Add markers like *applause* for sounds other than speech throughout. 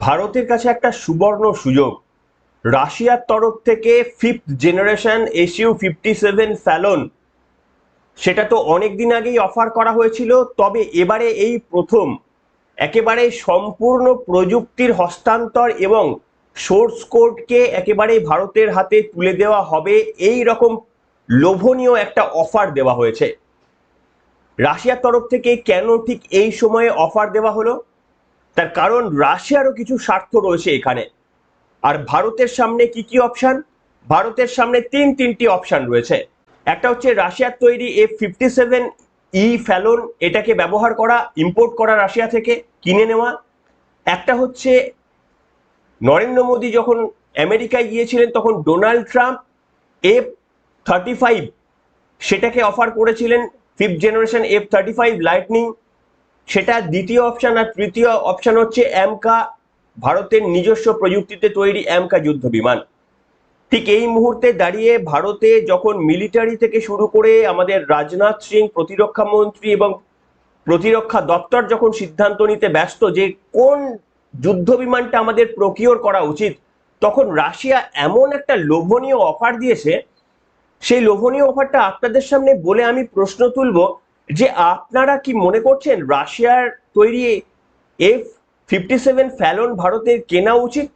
ভারতের কাছে একটা সুবর্ণ সুযোগ। রাশিয়ার তরফ থেকে fifth generation SU fifty seven felon সেটা তো অনেক দিন আগেই অফার করা হয়েছিল, তবে এবারে এই প্রথম। একেবারে সম্পূর্ণ প্রযুক্তির হস্তান্তর এবং সোর্স কোডকে একেবারে ভারতের হাতে তুলে দেওয়া হবে, এই রকম লোভনীয় একটা অফার দেওয়া হয়েছে। রাশিয়ার তরফ থেকে কেন ঠিক এই সময়ে অফার দেওয়া হলো? তার কারণ রাশিয়ারও কিছু স্বার্থ রয়েছে এখানে। আর ভারতের সামনে কি কি অপশান ভারতের সামনে তিন তিনটি অপশন রয়েছে। একটা হচ্ছে রাশিয়ার তৈরি F fifty seven E felon এটাকে ব্যবহার করা ইম্পোর্ট করা রাশিয়া থেকে, কিনে নেওয়া। একটা হচ্ছে নরেন্দ্র মোদী যখন আমেরিকায় গিয়েছিলেন, তখন Donald Trump F thirty five সেটাকে অফার করেছিলেন fifth generation F thirty five lightning সেটা দ্বিতীয় অপশন আর তৃতীয় অপশন হচ্ছে অ্যামকা ভারতের নিজস্ব প্রযুক্তিতে তৈরি অ্যামকা যুদ্ধ বিমান ঠিক এই মুহূর্তে দাঁড়িয়ে ভারতে যখন মিলিটারি থেকে শুরু করে আমাদের রাজনাথ সিং প্রতিরক্ষা মন্ত্রী এবং প্রতিরক্ষা দপ্তর যখন সিদ্ধান্ত নিতে ব্যস্ত যে কোন যুদ্ধ বিমানটা আমাদের প্রকিওর করা উচিত, তখন রাশিয়া এমন একটা লোভনীয় অফার দিয়েছে। সেই লোভনীয় অফারটা আপনাদের সামনে বলে আমি প্রশ্ন তুলব যে আপনারা কি মনে করছেন রাশিয়ার তৈরি এফ ফিফটি সেভেন ফ্যালন ভারতের কেনা উচিত?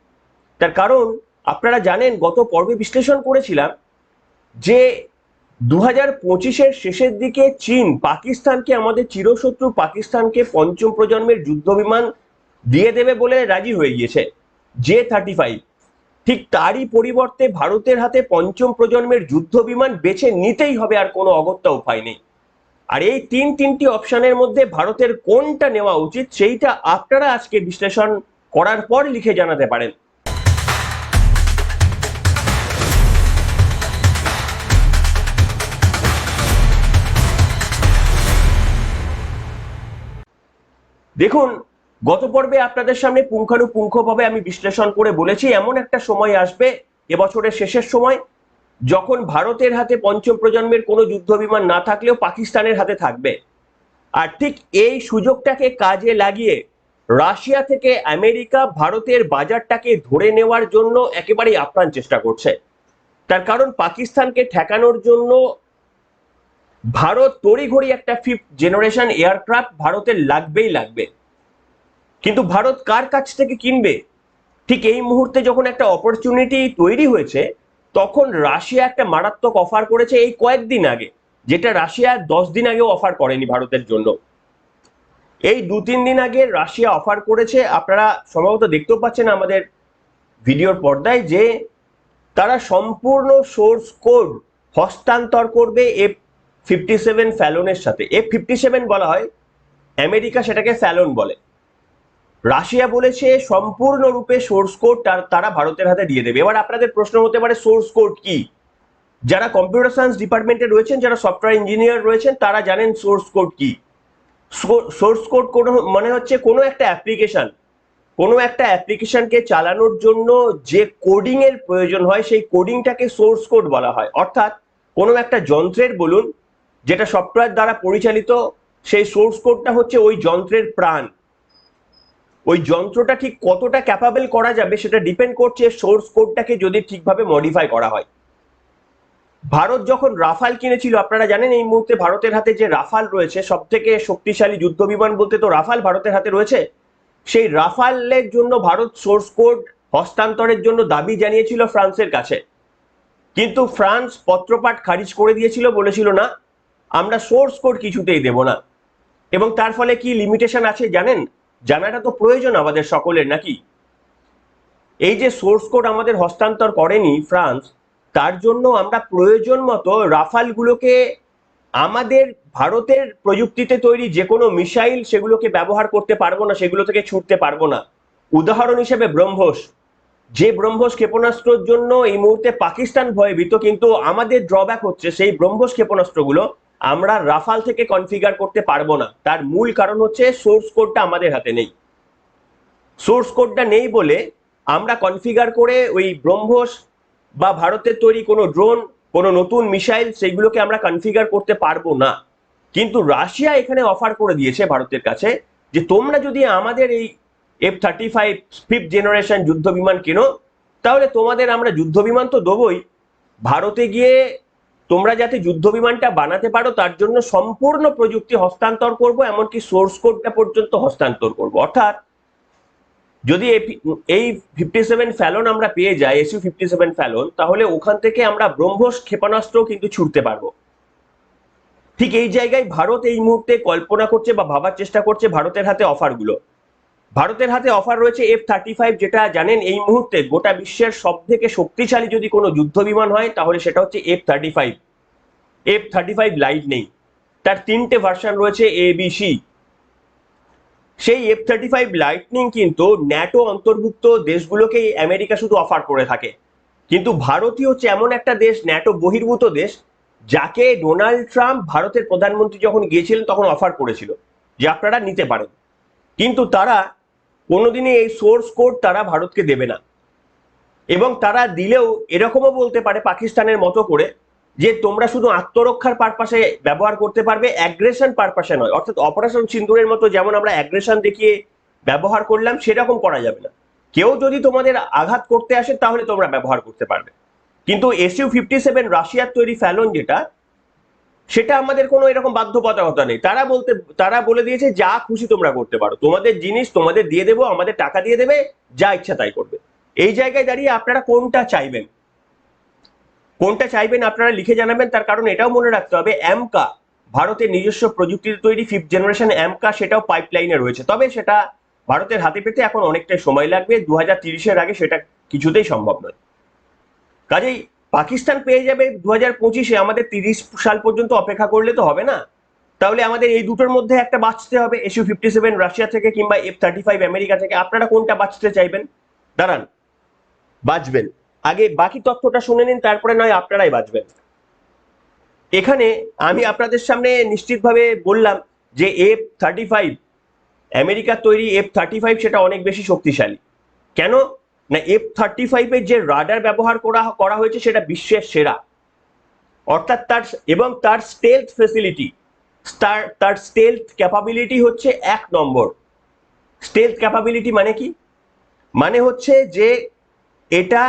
তার কারণ আপনারা জানেন, গত পর্বে বিশ্লেষণ করেছিলাম যে দু হাজার পঁচিশের শেষের দিকে চীন পাকিস্তানকে, আমাদের চিরশত্রু পাকিস্তানকে পঞ্চম প্রজন্মের যুদ্ধ বিমান দিয়ে দেবে বলে রাজি হয়ে গিয়েছে জে থার্টি ফাইভ। ঠিক তারই পরিবর্তে ভারতের হাতে পঞ্চম প্রজন্মের যুদ্ধ বিমান বেছে নিতেই হবে, আর কোনো অগত্যা উপায় নেই। আর এই তিন তিনটি অপশনের মধ্যে ভারতের কোনটা নেওয়া উচিত সেইটা আপনারা আজকে বিশ্লেষণ করার পর লিখে জানাতে পারেন। দেখুন, গত পর্বে আপনাদের সামনে পুঙ্খানুপুঙ্খভাবে আমি বিশ্লেষণ করে বলেছি, এমন একটা সময় আসবে, এবছরের শেষের সময় যখন ভারতের হাতে পঞ্চম প্রজন্মের কোনো যুদ্ধ বিমান না থাকলেও পাকিস্তানের হাতে থাকবে। আর ঠিক এই সুযোগটাকে কাজে লাগিয়ে রাশিয়া থেকে আমেরিকা ভারতের বাজারটাকে ধরে নেওয়ার জন্য একেবারেই আপ্রাণ চেষ্টা করছে। তার কারণ পাকিস্তানকে ঠেকানোর জন্য ভারত তড়িঘড়ি একটা ফিফথ জেনারেশন এয়ারক্রাফট ভারতের লাগবেই লাগবে। কিন্তু ভারত কার কাছ থেকে কিনবে? ঠিক এই মুহূর্তে যখন একটা অপরচুনিটি তৈরি হয়েছে তখন রাশিয়া একটা মারাত্মক অফার করেছে এই কয়েকদিন আগে, যেটা রাশিয়া দশ দিন আগেও অফার করেনি ভারতের জন্য। এই দু তিন দিন আগে রাশিয়া অফার করেছে, আপনারা সম্ভবত দেখতেও পাচ্ছেন আমাদের ভিডিওর পর্দায় যে তারা সম্পূর্ণ সোর্স কোড হস্তান্তর করবে এফ ফিফটি সেভেন ফ্যালনের সাথে। এফ ফিফটি সেভেন বলা হয়, আমেরিকা সেটাকে ফ্যালন বলে। রাশিয়া বলেছে সম্পূর্ণরূপে সোর্স কোড তারা ভারতের হাতে দিয়ে দেবে। এবার আপনাদের প্রশ্ন হতে পারে সোর্স কোড কি? যারা কম্পিউটার সায়েন্স ডিপার্টমেন্টে রয়েছেন, যারা সফটওয়্যার ইঞ্জিনিয়ার রয়েছেন, তারা জানেন সোর্স কোড কি? সোর্স কোড কোনো মানে হচ্ছে কোনো একটা অ্যাপ্লিকেশন কোনো একটা অ্যাপ্লিকেশনকে চালানোর জন্য যে কোডিং এর প্রয়োজন হয়, সেই কোডিংটাকে সোর্স কোড বলা হয়। অর্থাৎ কোনো একটা যন্ত্রের বলুন, যেটা সফটওয়্যার দ্বারা পরিচালিত, সেই সোর্স কোডটা হচ্ছে ওই যন্ত্রের প্রাণ। ওই যন্ত্রটা ঠিক কতটা ক্যাপাবেল করা যাবে সেটা ডিপেন্ড করছে সোর্স কোডটাকে যদি ঠিকভাবে মডিফাই করা হয়। ভারত যখন রাফাল কিনেছিল, আপনারা জানেন এই মুহূর্তে ভারতের হাতে যে রাফাল রয়েছে সব থেকে শক্তিশালী যুদ্ধ বিমান বলতে তো রাফাল ভারতের হাতে রয়েছে, সেই রাফালের জন্য ভারত সোর্স কোড হস্তান্তরের জন্য দাবি জানিয়েছিল ফ্রান্সের কাছে। কিন্তু ফ্রান্স পত্রপাঠ খারিজ করে দিয়েছিল, বলেছিল না, আমরা সোর্স কোড কিছুতেই দেব না। এবং তার ফলে কি লিমিটেশন আছে জানেন? জানাটা তো প্রয়োজন আমাদের সকলের, নাকি? এই যে সোর্স কোড আমাদের হস্তান্তর করেনি ফ্রান্স, তার জন্য আমরা প্রয়োজন মতো রাফালগুলোকে আমাদের ভারতের প্রযুক্তিতে তৈরি যে কোনো মিসাইল সেগুলোকে ব্যবহার করতে পারব না, সেগুলো থেকে ছুটতে পারব না। উদাহরণ হিসেবে ব্রহ্মোস। যে ব্রহ্মোস ক্ষেপণাস্ত্রের জন্য এই মুহূর্তে পাকিস্তান ভয়ভীত কিন্তু আমাদের ড্রব্যাক হচ্ছে সেই ব্রহ্মোস ক্ষেপণাস্ত্রগুলো আমরা রাফাল থেকে কনফিগার করতে পারব না। তার মূল কারণ হচ্ছে সোর্স কোডটা আমাদের হাতে নেই। সোর্স কোডটা নেই বলে আমরা কনফিগার করে ওই ব্রহ্মোস বা ভারতের তৈরি কোনো ড্রোন কোনো নতুন মিসাইল সেইগুলোকে আমরা কনফিগার করতে পারব না। কিন্তু রাশিয়া এখানে অফার করে দিয়েছে ভারতের কাছে যে তোমরা যদি আমাদের এই F thirty five fifth generation যুদ্ধ বিমান কেনো, তাহলে তোমাদের আমরা যুদ্ধ বিমান তো দেবই। ভারতে গিয়ে তোমরা যাতে যুদ্ধ বিমানটা বানাতে পারো, তার জন্য সম্পূর্ণ প্রযুক্তি হস্তান্তর করব, এমনকি সোর্স কোডটা পর্যন্ত হস্তান্তর করব। অর্থাৎ, যদি এই ফিফটি সেভেন ফ্যালন আমরা পেয়ে যাই এসইউ ফিফটি সেভেন ফ্যালন, তাহলে ওখান থেকে আমরা ব্রহ্মস ক্ষেপণাস্ত্র কিন্তু ছুটতে পারব। ঠিক এই জায়গায় ভারত এই মুহূর্তে কল্পনা করছে বা ভাবার চেষ্টা করছে ভারতের হাতে অফারগুলো ভারতের হাতে অফার রয়েছে এফ থার্টি ফাইভ যেটা জানেন এই মুহূর্তে গোটা বিশ্বের সব থেকে শক্তিশালী যদি কোনো যুদ্ধ বিমান হয়, তাহলে সেটা হচ্ছে F thirty five F thirty five light নেই। তার তিনটে ভার্সন রয়েছে এ বি সি সেই এফ থার্টি ফাইভ লাইটনিং কিন্তু ন্যাটো অন্তর্ভুক্ত দেশগুলোকে আমেরিকা শুধু অফার করে থাকে। কিন্তু ভারতীয় হচ্ছে এমন একটা দেশ ন্যাটো বহির্ভূত দেশ, যাকে ডোনাল্ড ট্রাম্প ভারতের প্রধানমন্ত্রী যখন গিয়েছিলেন, তখন অফার করেছিল। যে আপনারা নিতে পারেন। কিন্তু তারা কোনোদিনই এই সোর্স কোড তারা ভারতকে দেবে না। এবং তারা দিলেও এরকমও বলতে পারে পাকিস্তানের মতো করে যে তোমরা শুধু আত্মরক্ষার পারপাসে ব্যবহার করতে পারবে অ্যাগ্রেশন পারপাসে নয়। অর্থাৎ অপারেশন সিন্দুরের মতো যেমন আমরা অ্যাগ্রেশন দেখিয়ে ব্যবহার করলাম, সেরকম করা যাবে না। কেউ যদি তোমাদের আঘাত করতে আসে, তাহলে তোমরা ব্যবহার করতে পারবে। কিন্তু এসইউ ফিফটি সেভেন রাশিয়ার তৈরি ফ্যালন যেটা সেটা আমাদের কোনো এরকম বাধ্যবাধকতা নেই। তারা বলতে, তারা বলে দিয়েছে, যা খুশি তোমরা করতে পারো। তোমাদের জিনিস তোমাদের দিয়ে দেবো, আমাদের টাকা দিয়ে দেবে, যা ইচ্ছা তাই করবে। এই জায়গায় দাঁড়িয়ে আপনারা কোনটা চাইবেন? কোনটা চাইবেন আপনারা লিখে জানাবেন, তার কারণ এটাও মনে রাখতে হবে, অ্যামকা, ভারতের নিজস্ব প্রযুক্তিতে তৈরি ফিফথ জেনারেশন অ্যামকা, সেটাও পাইপলাইনে রয়েছে। তবে সেটা ভারতের হাতে পেতে এখন অনেকটাই সময় লাগবে, দু হাজার আগে সেটা কিছুতেই সম্ভব নয়। কাজেই পাকিস্তান পেয়ে যাবে দু হাজার পঁচিশে, আমাদের তিরিশ সাল পর্যন্ত অপেক্ষা করলে তো হবে না। তাহলে আমাদের এই দুটোর মধ্যে একটা বাঁচতে হবে এসইউ ফিফটি সেভেন, রাশিয়া থেকে কিংবা এফ থার্টি ফাইভ, আমেরিকা থেকে। আপনারা কোনটা বাঁচতে চাইবেন? দাঁড়ান, বাঁচবেন। আগে বাকি তথ্যটা শুনে নিন, তারপরে নয় আপনারাই বাঁচবেন। এখানে আমি আপনাদের সামনে নিশ্চিতভাবে বললাম যে এফ থার্টি ফাইভ আমেরিকার তৈরি এফ থার্টি ফাইভ সেটা অনেক বেশি শক্তিশালী। কেন? না এফ থার্টি ফাইভের যে রাডার ব্যবহার করা করা হয়েছে সেটা বিশ্বের সেরা। অর্থাৎ তার, এবং তার স্টেলথ ফেসিলিটি তার তার স্টেলথ ক্যাপাবিলিটি হচ্ছে এক নম্বর। স্টেলথ ক্যাপাবিলিটি মানে কি? মানে হচ্ছে যে এটা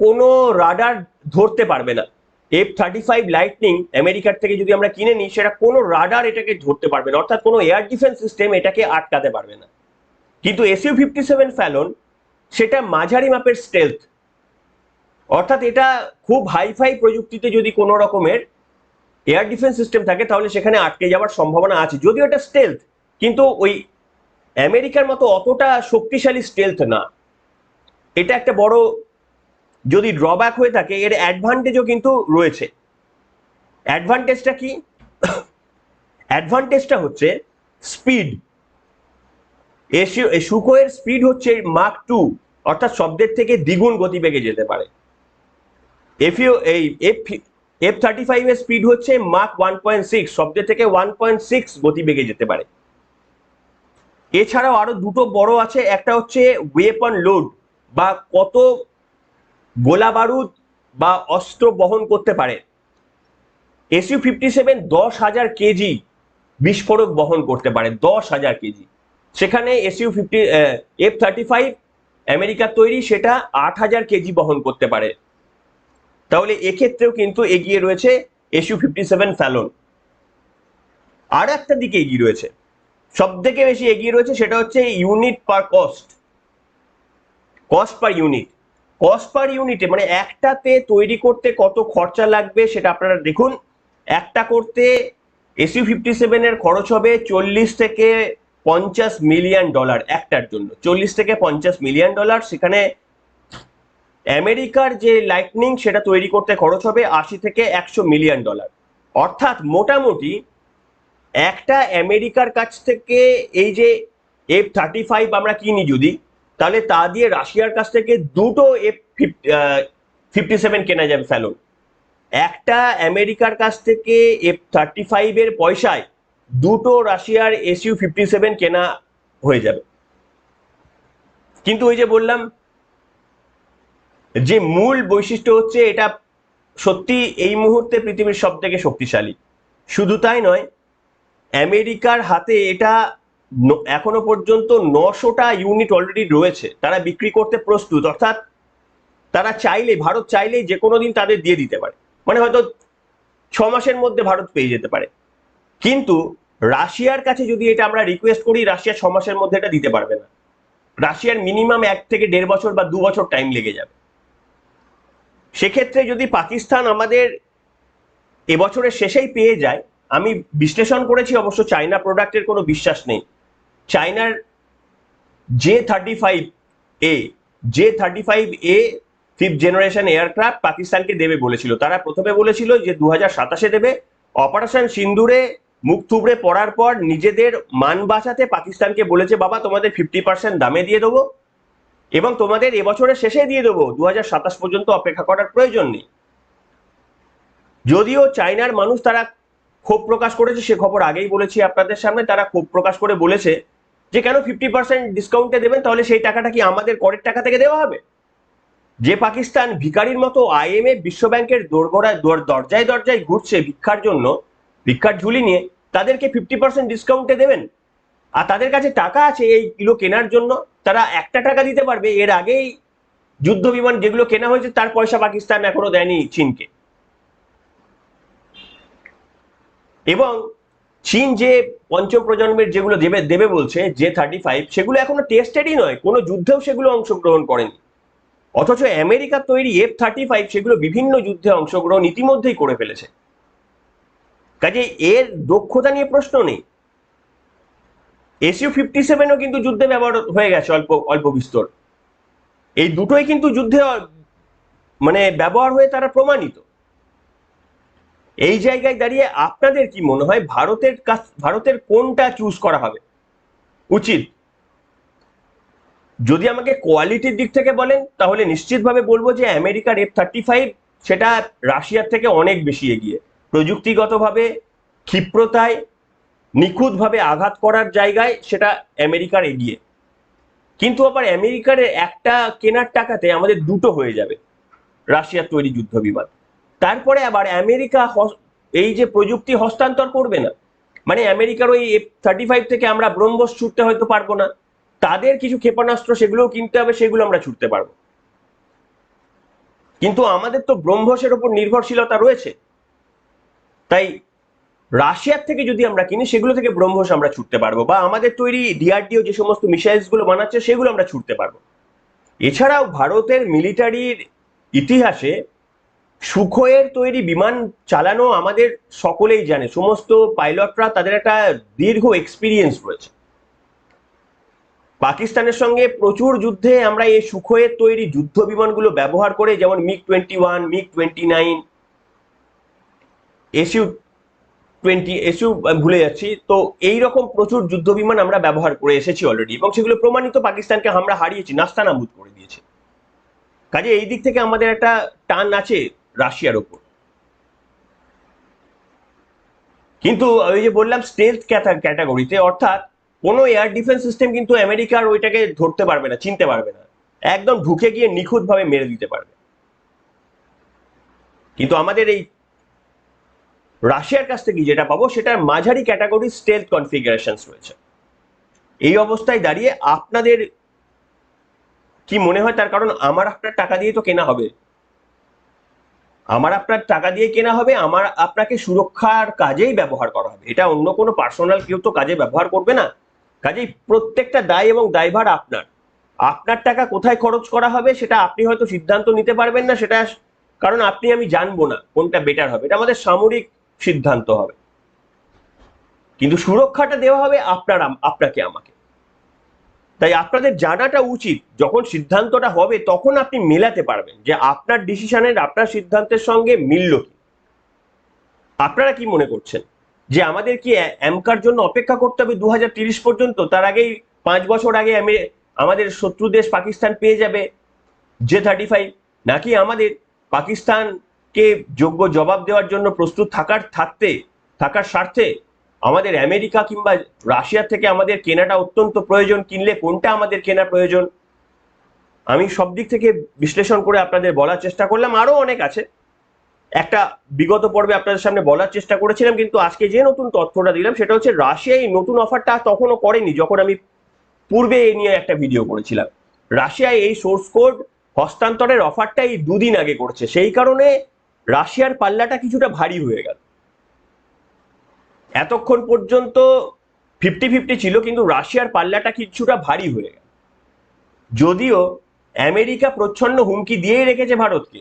কোনো রাডার ধরতে পারবে না। এফ থার্টি ফাইভ লাইটনিং আমেরিকার থেকে যদি আমরা কিনে নিই, সেটা কোনো রাডার এটাকে ধরতে পারবে না। অর্থাৎ কোনো এয়ার ডিফেন্স সিস্টেম এটাকে আটকাতে পারবে না। কিন্তু এসইউ ফিফটি সেভেন ফ্যালন সেটা মাঝারি মাপের স্টেলথ অর্থাৎ এটা খুব হাইফাই প্রযুক্তিতে যদি কোনো রকমের এয়ার ডিফেন্স সিস্টেম থাকে, তাহলে সেখানে আটকে যাওয়ার সম্ভাবনা আছে। যদিও এটা স্টেলথ কিন্তু ওই আমেরিকার মতো অতটা শক্তিশালী স্টেলথ না। এটা একটা বড় যদি ড্রব্যাক হয়ে থাকে, এর অ্যাডভান্টেজও কিন্তু রয়েছে। অ্যাডভান্টেজটা কি? *coughs* অ্যাডভান্টেজটা হচ্ছে স্পিড এসিও সুকোয়ের স্পিড হচ্ছে মার্ক টু অর্থাৎ শব্দের থেকে দ্বিগুণ গতিবেগে যেতে পারে। এফিও এই এফ এফ থার্টি ফাইভের স্পিড হচ্ছে মার্ক ওয়ান পয়েন্ট সিক্স শব্দের থেকে ওয়ান পয়েন্ট সিক্স গতিবেগে যেতে পারে। এছাড়াও আরও দুটো বড় আছে, একটা হচ্ছে ওয়েপন লোড বা কত গোলা বারুদ বা অস্ত্র বহন করতে পারে। এসইউ ফিফটি সেভেন দশ হাজার কেজি বিস্ফোরক বহন করতে পারে, দশ হাজার কেজি। সেখানে SU fifty F thirty five আমেরিকার তৈরি, সেটা আট হাজার কেজি বহন করতে পারে। তাহলে এক্ষেত্রেও কিন্তু এগিয়ে রয়েছে এসইউ ফিফটি সেভেন ফ্যালন আর একটা দিকে এগিয়ে রয়েছে। সব থেকে বেশি এগিয়ে রয়েছে সেটা হচ্ছে unit per cost cost per unit cost per ইউনিটে মানে একটাতে তৈরি করতে কত খরচা লাগবে সেটা আপনারা দেখুন। একটা করতে এসইউ ফিফটি সেভেনের খরচ হবে চল্লিশ থেকে পঞ্চাশ মিলিয়ন ডলার একটার জন্য। চল্লিশ থেকে পঞ্চাশ মিলিয়ন ডলার, সেখানে আমেরিকার যে লাইটনিং সেটা তৈরি করতে খরচ হবে আশি থেকে একশো মিলিয়ন ডলার। অর্থাৎ মোটামুটি একটা আমেরিকার কাছ থেকে এই যে এফ থার্টি ফাইভ আমরা কিনি যদি, তাহলে তা দিয়ে রাশিয়ার কাছ থেকে দুটো এফ ফিফটি সেভেন কেনা যাবে ফ্যালন একটা আমেরিকার কাছ থেকে এফ থার্টি ফাইভের পয়সায় দুটো রাশিয়ার এসইউ ফিফটি কেনা হয়ে যাবে। কিন্তু ওই যে বললাম, যে মূল বৈশিষ্ট্য হচ্ছে এটা সত্যি এই মুহূর্তে পৃথিবীর সব থেকে শক্তিশালী। শুধু তাই নয়, আমেরিকার হাতে এটা এখনও পর্যন্ত নশোটা ইউনিট অলরেডি রয়েছে। তারা বিক্রি করতে প্রস্তুত, অর্থাৎ তারা চাইলে, ভারত চাইলেই যে কোনো দিন তাদের দিয়ে দিতে পারে। মানে হয়তো ছ মাসের মধ্যে ভারত পেয়ে যেতে পারে। কিন্তু রাশিয়ার কাছে যদি এটা আমরা রিকোয়েস্ট করি, রাশিয়া ছ মাসের মধ্যে এটা দিতে পারবে না। রাশিয়ার মিনিমাম এক থেকে দেড় বছর বা দু বছর টাইম লেগে যাবে। সেক্ষেত্রে যদি পাকিস্তান আমাদের এবছরের শেষেই পেয়ে যায়, আমি বিশ্লেষণ করেছি, অবশ্য চায়না প্রোডাক্টের কোনো বিশ্বাস নেই। চায়নার J thirty five A J thirty five A fifth generation aircraft পাকিস্তানকে দেবে বলেছিল। তারা প্রথমে বলেছিল যে দু হাজার সাতাশে দেবে। অপারেশন সিন্দুরে মুখ থুবড়ে পড়ার পর নিজেদের মান বাঁচাতে পাকিস্তানকে বলেছে, বাবা, তোমাদের ফিফটি পার্সেন্ট দামে দিয়ে দেবো এবং তোমাদের এবছরের শেষে দিয়ে দেবো। দু হাজার সাতাশ পর্যন্ত অপেক্ষা করার প্রয়োজন নেই। যদিও চায়নার মানুষ তারা ক্ষোভ প্রকাশ করেছে, সে খবর আগেই বলেছি আপনাদের সামনে, তারা ক্ষোভ প্রকাশ করে বলেছে যে, কেন ফিফটি পার্সেন্ট ডিসকাউন্টে দেবেন? তাহলে সেই টাকাটা কি আমাদের করের টাকা থেকে দেওয়া হবে? যে পাকিস্তান ভিখারির মতো আইএমএফ বিশ্বব্যাংকের দোরগোড়ায় দর- দরজায় দরজায় ঘুরছে ভিক্ষার জন্য ভিক্ষার ঝুলি নিয়ে তাদেরকে ফিফটি পার্সেন্ট ডিসকাউন্টে দেবেন। আর তাদের কাছে টাকা আছে এই কিলো কেনার জন্য, তারা একটা টাকা দিতে পারবে। এর আগেই যুদ্ধ বিমান যেগুলো কেনা হয়েছে, তার পয়সা পাকিস্তান এখনও দেয়নি চীনকে। এবং চীন যে পঞ্চম প্রজন্মের যেগুলো দেবে দেবে বলছে, যে থার্টি ফাইভ সেগুলো এখনও টেস্টেডই নয়। কোনো যুদ্ধেও সেগুলো অংশগ্রহণ করেনি। অথচ আমেরিকার তৈরি এফ থার্টি ফাইভ সেগুলো বিভিন্ন যুদ্ধে অংশগ্রহণ ইতিমধ্যেই করে ফেলেছে। কাজে এর দক্ষতা নিয়ে প্রশ্ন নেই। এসইউ ফিফটি সেভেনও কিন্তু যুদ্ধে ব্যবহার হয়ে গেছে অল্প অল্প বিস্তর। এই দুটোই কিন্তু যুদ্ধে মানে ব্যবহার হয়ে তারা প্রমাণিত। এই জায়গায় দাঁড়িয়ে আপনাদের কি মনে হয় ভারতের কাছ, ভারতের কোনটা চুজ করা হবে? উচিত? যদি আমাকে কোয়ালিটির দিক থেকে বলেন, তাহলে নিশ্চিতভাবে বলব যে আমেরিকার এফ থার্টি ফাইভ সেটা রাশিয়ার থেকে অনেক বেশি এগিয়ে। প্রযুক্তিগতভাবে ক্ষিপ্রতায়, নিখুঁতভাবে আঘাত করার জায়গায় সেটা আমেরিকার এগিয়ে। কিন্তু আবার আমেরিকার একটা কেনার টাকাতে আমাদের দুটো হয়ে যাবে রাশিয়ার তৈরি যুদ্ধ বিমান তারপরে আবার আমেরিকা এই যে প্রযুক্তি হস্তান্তর করবে না মানে আমেরিকার ওই থার্টি ফাইভ থেকে আমরা ব্রহ্মস ছুটতে হয়তো পারব না, তাদের কিছু ক্ষেপণাস্ত্র সেগুলোও কিনতে হবে, সেগুলো আমরা ছুটতে পারব। কিন্তু আমাদের তো ব্রহ্মসের উপর নির্ভরশীলতা রয়েছে। তাই রাশিয়ার থেকে যদি আমরা কিনি, সেগুলো থেকে ব্রহ্মস আমরা ছুটতে পারব বা আমাদের তৈরি ডিআরডিও যে সমস্ত মিসাইলসগুলো বানাচ্ছে, সেগুলো আমরা ছুটতে পারব। এছাড়াও ভারতের মিলিটারির ইতিহাসে সুখোয়ের তৈরি বিমান চালানো আমাদের সকলেই জানে। সমস্ত পাইলটরা তাদের একটা দীর্ঘ এক্সপিরিয়েন্স রয়েছে। পাকিস্তানের সঙ্গে প্রচুর যুদ্ধে আমরা এই সুখোয়ের তৈরি যুদ্ধ বিমানগুলো ব্যবহার করে, যেমন MiG twenty one MiG twenty nine SU twenty, SU ভুলে যাচ্ছি। তো এই রকম প্রচুর যুদ্ধ বিমান আমরা ব্যবহার করে এসেছি অলরেডি এবং সেগুলো প্রমাণিত পাকিস্তানকে আমরা হারিয়েছি নাস্তানাবুদ করে দিয়েছি। কাজে এই দিক থেকে আমাদের একটা টান আছে রাশিয়ার ওপর। কিন্তু ওই যে বললাম স্টেলথ ক্যাটাগরিতে অর্থাৎ কোনো এয়ার ডিফেন্স সিস্টেম কিন্তু আমেরিকার ওইটাকে ধরতে পারবে না, চিনতে পারবে না। একদম ঢুকে গিয়ে নিখুঁতভাবে মেরে দিতে পারবে। কিন্তু আমাদের এই রাশিয়ার কাছ থেকে যেটা পাবো সেটার মাঝারি ক্যাটাগরি স্টেলথ কনফিগারেশনস রয়েছে। এই অবস্থায় দাঁড়িয়ে আপনাদের কি মনে হয়? তার কারণ আমার আপনার টাকা দিয়ে তো কেনা হবে। আমার আপনার টাকা দিয়ে কেনা হবে, আমার আপনাকে সুরক্ষার কাজেই ব্যবহার করা হবে। এটা অন্য কোনো পার্সোনাল কেউ তো কাজে ব্যবহার করবে না। কাজেই প্রত্যেকটা দায় এবং দায়ভার আপনার। আপনার টাকা কোথায় খরচ করা হবে সেটা আপনি হয়তো সিদ্ধান্ত নিতে পারবেন না, সেটা কারণ আপনি আমি জানব না কোনটা বেটার হবে। এটা আমাদের সামরিক সিদ্ধান্ত হবে। কিন্তু সুরক্ষাটা দেওয়া হবে আপনার আপনাকে, আমাকে। তাই আপনাদের জানাটা উচিত, যখন সিদ্ধান্তটা হবে, তখন আপনি মেলাতে পারবেন যে আপনার ডিসিশনের আপনার সিদ্ধান্তের সঙ্গে মিলল কি। আপনারা কি মনে করছেন? যে আমাদের কি অ্যামকার জন্য অপেক্ষা করতে হবে দু পর্যন্ত? তার আগেই পাঁচ বছর আগে আমি আমাদের শত্রু দেশ পাকিস্তান পেয়ে যাবে, জে থার্টি ফাইভ? নাকি আমাদের পাকিস্তানকে যোগ্য জবাব দেওয়ার জন্য প্রস্তুত থাকার থাকতে, থাকার স্বার্থে আমাদের আমেরিকা কিংবা রাশিয়া থেকে আমাদের কেনাটা অত্যন্ত প্রয়োজন, কিনলে কোনটা আমাদের কেনা প্রয়োজন? আমি সব দিক থেকে বিশ্লেষণ করে আপনাদের বলার চেষ্টা করলাম। আরও অনেক আছে। একটা বিগত পর্বে আপনাদের সামনে বলার চেষ্টা করেছিলাম, কিন্তু আজকে যে নতুন তথ্যটা দিলাম, সেটা হচ্ছে রাশিয়া এই নতুন অফারটা তখনও করেনি, যখন আমি পূর্বে এ নিয়ে একটা ভিডিও করেছিলাম। রাশিয়ায় এই সোর্স কোড হস্তান্তরের অফারটা এই দুদিন আগে করছে। সেই কারণে রাশিয়ার পাল্লাটা কিছুটা ভারী হয়ে গেল। এতক্ষণ পর্যন্ত ফিফটি ফিফটি ছিল, কিন্তু রাশিয়ার পাল্লাটা কিছুটা ভারী হয়ে গেল। যদিও আমেরিকা প্রচ্ছন্ন হুমকি দিয়েই রেখেছে ভারতকে,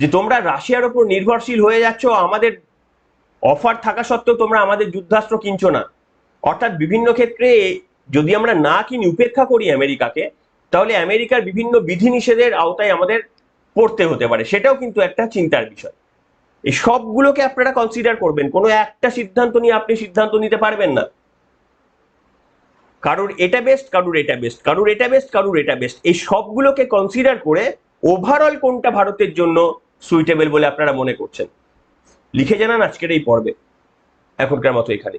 যে তোমরা রাশিয়ার ওপর নির্ভরশীল হয়ে যাচ্ছ, আমাদের অফার থাকা সত্ত্বেও তোমরা আমাদের যুদ্ধাস্ত্র কিনছো না। অর্থাৎ বিভিন্ন ক্ষেত্রে যদি আমরা না কিনি, উপেক্ষা করি আমেরিকাকে, তাহলে আমেরিকার বিভিন্ন বিধিনিষেধের আওতায় আমাদের পড়তে হতে পারে, সেটাও কিন্তু একটা চিন্তার বিষয়। এই সবগুলোকে আপনারা কনসিডার করবেন, কোনো একটা সিদ্ধান্ত নিয়ে আপনি সিদ্ধান্ত নিতে পারবেন না। কারুর এটা বেস্ট কারুর এটা বেস্ট কারুর এটা বেস্ট কারুর এটা বেস্ট এই সবগুলোকে কনসিডার করে ওভারঅল কোনটা ভারতের জন্য সুইটেবল বলে আপনারা মনে করছেন। লিখে জানান আজকের এই পর্বে, এখনকার মতো এখানে।